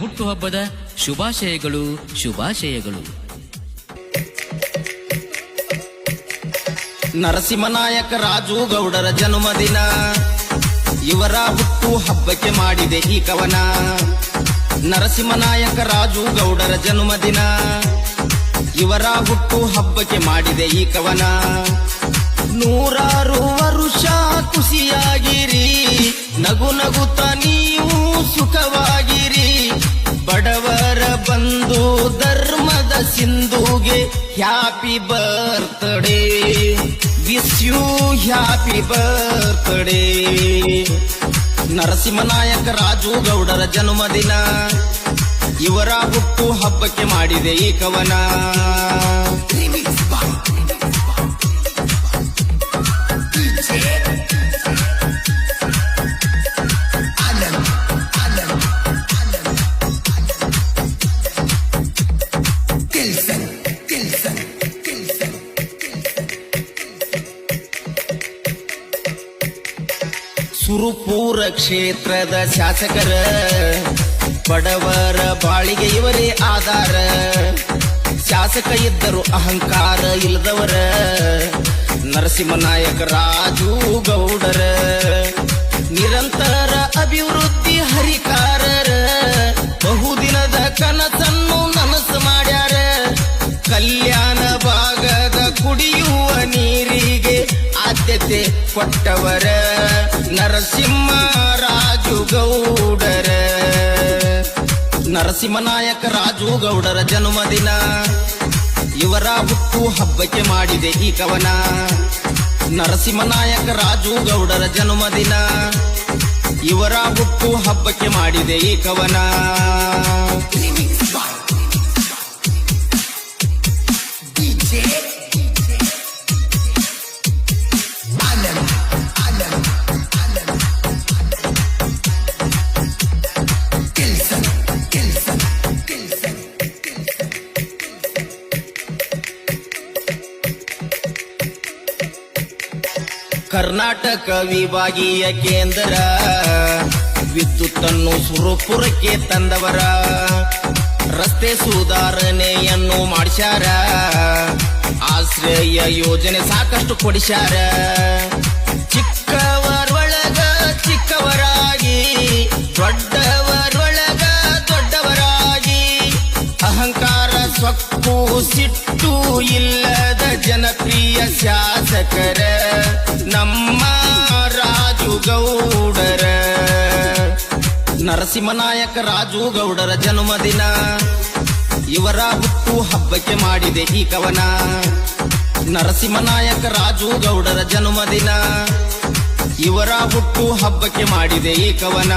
ಹುಟ್ಟುಹಬ್ಬದ ಶುಭಾಶಯಗಳು ಶುಭಾಶಯಗಳು. ನರಸಿಂಹನಾಯಕ ರಾಜು ಗೌಡರ ಜನ್ಮದಿನ ಇವರ ಹುಟ್ಟು ಹಬ್ಬಕ್ಕೆ ಮಾಡಿದೆ ಈ ಕವನ. ನರಸಿಂಹನಾಯಕ ರಾಜು ಗೌಡರ ಜನ್ಮದಿನ ಇವರ ಹುಟ್ಟು ಹಬ್ಬಕ್ಕೆ ಮಾಡಿದೆ ಈ ಕವನ. ನೂರಾರು ವರುಷ ಖುಷಿಯಾಗಿರಿ ನಗು ನಗುತ್ತ ಸಿಂಧುಗೆ happy birthday. Wish you happy birthday Narasimhanayaka Raju ಗೌಡರ ಜನ್ಮದಿನ ಇವರ ಹುಟ್ಟು ಹಬ್ಬಕ್ಕೆ ಮಾಡಿದೆ ಈ ಕವನ ಸುರುಪೂರ ಕ್ಷೇತ್ರದ ಶಾಸಕರ ಬಡವರ ಬಾಳಿಗೆ ಇವರೇ ಆಧಾರ. ಶಾಸಕ ಇದ್ದರು ಅಹಂಕಾರ ಇಲ್ಲದವರ. ನರಸಿಂಹನಾಯಕ ರಾಜು ಗೌಡರ. ನಿರಂತರ ಅಭಿವೃದ್ಧಿ ಹರಿಕಾರರ. ಬಹುದಿನದ ಕನಸನ್ನು ಕೊಟ್ಟವರ ನರಸಿಂಹ ರಾಜು ಗೌಡರ. ನರಸಿಂಹನಾಯಕ ರಾಜು ಗೌಡರ ಜನ್ಮದಿನ ಇವರ ಹುಟ್ಟು ಹಬ್ಬಕ್ಕೆ ಮಾಡಿದೆ ಈ ಕವನ. ನರಸಿಂಹನಾಯಕ ರಾಜು ಗೌಡರ ಜನ್ಮದಿನ ಇವರ ಹುಟ್ಟು ಹಬ್ಬಕ್ಕೆ ಮಾಡಿದೆ ಈ ಕವನ. ಕರ್ನಾಟಕ ವಿಭಾಗೀಯ ಕೇಂದ್ರ. ವಿದ್ಯುತ್ತನ್ನು ಸುರಪುರಕ್ಕೆ ತಂದವರ. ರಸ್ತೆ ಸುಧಾರಣೆಯನ್ನು ಮಾಡಿಸ್ಯಾರ. ಆಶ್ರಯ ಯೋಜನೆ ಸಾಕಷ್ಟು ಕೊಡಿಸ್ಯಾರ. ಚಿಕ್ಕವರೊಳಗ ಚಿಕ್ಕವರಾಗಿ, ದೊಡ್ಡವರೊಳಗ ದೊಡ್ಡವರಾಗಿ, ಅಹಂಕಾರ ಸೊಕ್ಕು ಸಿಟ್ಟು ಇಲ್ಲದ ಜನಪ್ರಿಯ ಶಾಸಕರ, ನಮ್ಮ ರಾಜು ಗೌಡರ. ನರಸಿಂಹನಾಯಕ ರಾಜು ಗೌಡರ ಜನ್ಮದಿನ ಇವರ ಹುಟ್ಟು ಹಬ್ಬಕ್ಕೆ ಮಾಡಿದೆ ಈ ಕವನ. ನರಸಿಂಹನಾಯಕ ರಾಜು ಗೌಡರ ಜನ್ಮದಿನ ಇವರ ಹುಟ್ಟು ಹಬ್ಬಕ್ಕೆ ಮಾಡಿದೆ ಈ ಕವನ.